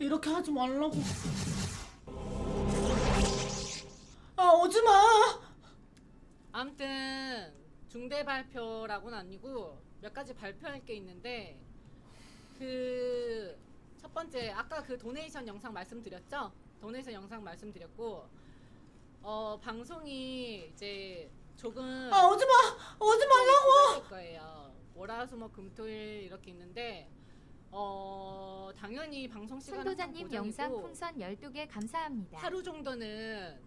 이렇게 하지 말라고. 아 오지 마. 아무튼 중대 발표라고는 아니고 몇 가지 발표할 게 있는데 그 첫 번째 아까 그 도네이션 영상 말씀드렸죠? 도네이션 영상 말씀드렸고 어 방송이 이제 조금 아 오지 마. 오지 말라고. 일 거예요. 월화수목 금토일 이렇게 있는데 어 당연히 방송 시간 손도자님 영상 풍선 12개 감사합니다. 하루 정도는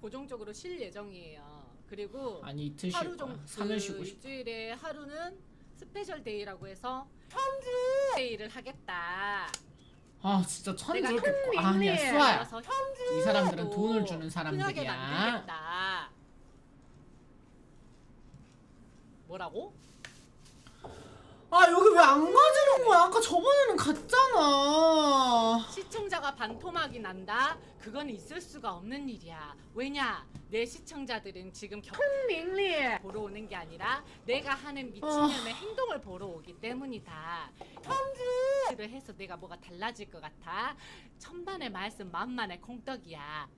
고정적으로 쉴 예정이에요. 그리고 아니 이틀 쉴 하루. 정도 3일 쉬고 싶어. 일주일에 하루는 스페셜 데이라고 해서 현주 데이를 하겠다. 아 진짜 천지 내가 이렇게 큰 아, 아니야 수아야. 현주도 이 사람들은 돈을 주는 사람들이야. 만들겠다. 뭐라고? 아 여기 왜 안 가지는 거야? 아까 저번에는 갔잖아. 시청자가 반토막이 난다? 그건 있을 수가 없는 일이야. 왜냐? 내 시청자들은 지금 겨... 보러 오는 게 아니라 내가 하는 미친년의 행동을 보러 오기 때문이다. 현주를 해서 내가 뭐가 달라질 것 같아? 천만의 말씀 만만의 콩떡이야.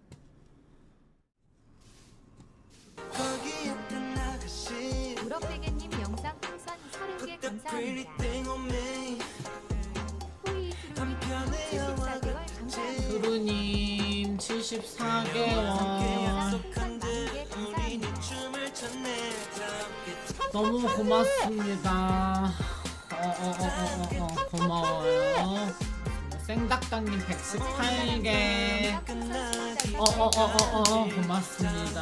우럭대게님 영상 풍선 30개 Put the pretty 감사합니다. thing on me 24개월 너무 고맙습니다 어어어 어 어 어, 고마워요 생닭당님 118개 어어어어어 어, 고맙습니다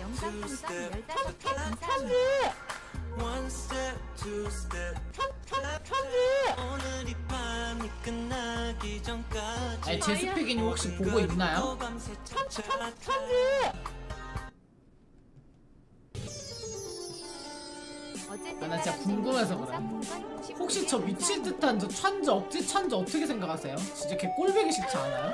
영상 감상 15개 감사 아니 제스피기님 혹시 보고 있나요? 어쨌든 아, 나 진짜 궁금해서 그래. 영상 풍선 65개 혹시 저 미친. 듯한 저 찬지 억지 찬지 어떻게 생각하세요? 진짜 개 꼴보기 싫지 않아요?